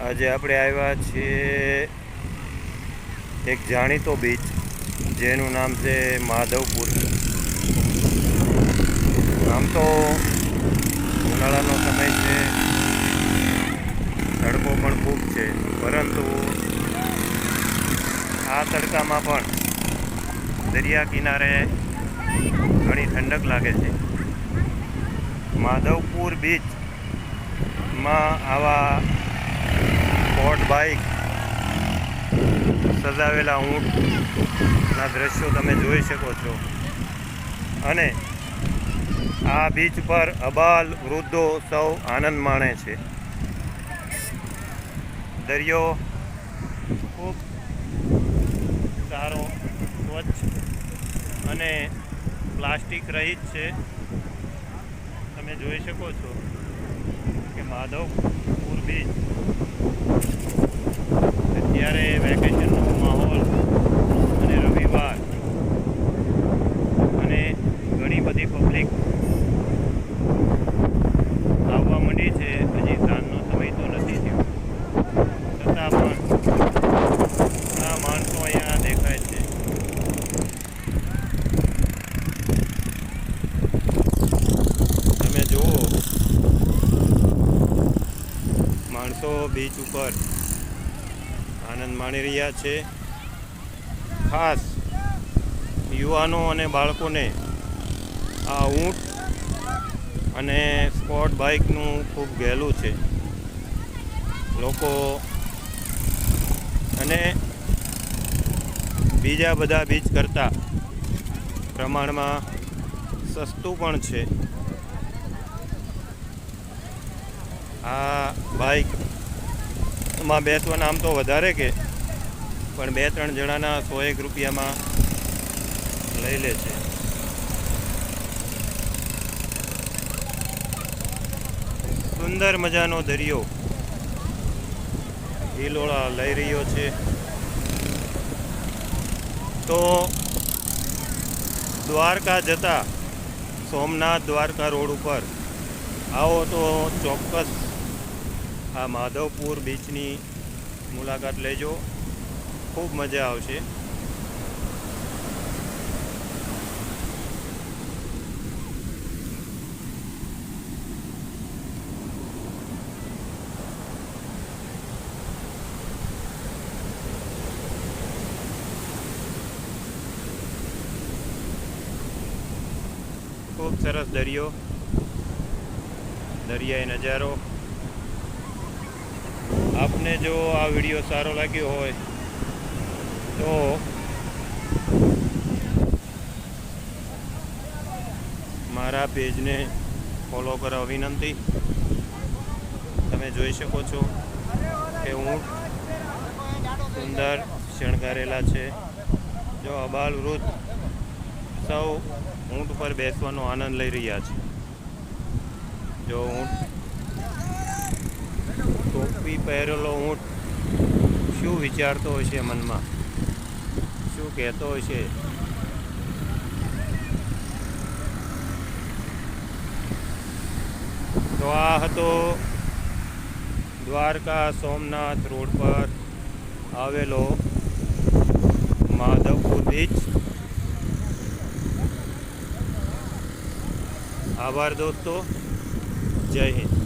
આજે આપણે આવ્યા છીએ એક જાણીતો બીચ જેનું નામ છે માધવપુર. આમ તો ઉનાળાનો સમય છે. તડકો પણ ખૂબ છે. પરંતુ આ તડકામાં પણ દરિયા કિનારે ઘણી ઠંડક લાગે છે. માધવપુર બીચમાં આવા સ્પોટ બાઇક સજાવેલા ઊંટના દ્રશ્યો તમે જોઈ શકો છો. અને આ બીચ પર અબાલ વૃદ્ધો સૌ આનંદ માણે છે. દરિયો ખૂબ સારો, સ્વચ્છ અને પ્લાસ્ટિક રહિત છે. તમે જોઈ શકો છો કે માધવપુર બીચ અત્યારે વેકેશનનો માહોલ અને રવિવાર અને ઘણી બધી પબ્લિક આવવા માંડી છે હજી સાંજનો સમય તો નથી થયો છતાં પણ ઘણા માણસો અહીંયા દેખાય છે તમે જુઓ માણસો બીચ ઉપર આનંદ માણી રહ્યા છે. ખાસ યુવાનો અને બાળકોને આ ઊંટ અને સ્પોર્ટ બાઇકનું ખૂબ ગહેલું છે. લોકો અને બીજા બધા બીચ કરતાં પ્રમાણમાં સસ્તું પણ છે. આ બાઇકમાં બેસવાના આમ તો વધારે કે, પણ બે ત્રણ જણાના સો એક રૂપિયામાં લઈ લે છે. સુંદર મજાનો દરિયો હિલોળા લઈ રહ્યો છે. તો દ્વારકા જતા સોમનાથ દ્વારકા રોડ ઉપર આવો તો ચોક્કસ આ માધવપુર બીચની મુલાકાત લેજો. ખૂબ મજા આવશે. ખૂબ સરસ દરિયો. દરિયાઈ નજારો. આપને જો આ વીડિયો સારો લાગ્યો હોય તો મારા પેજને ફોલો કરવા વિનંતી તમે જોઈ શકો છો કે ઊંટ સુંદર શણગારેલા છે. જો અબાલ વૃદ્ધ સૌ ઊંટ પર બેસવાનો આનંદ લઈ રહ્યા છે. જો ઊંટ પહેરેલો ઊંટ શું વિચારતો છે મનમાં? શું કહેતો છે તો આ હતો દ્વારકા સોમનાથ રોડ પર આવેલો માધવપુર બીચ આભાર દોસ્તો. જય હિન્દ.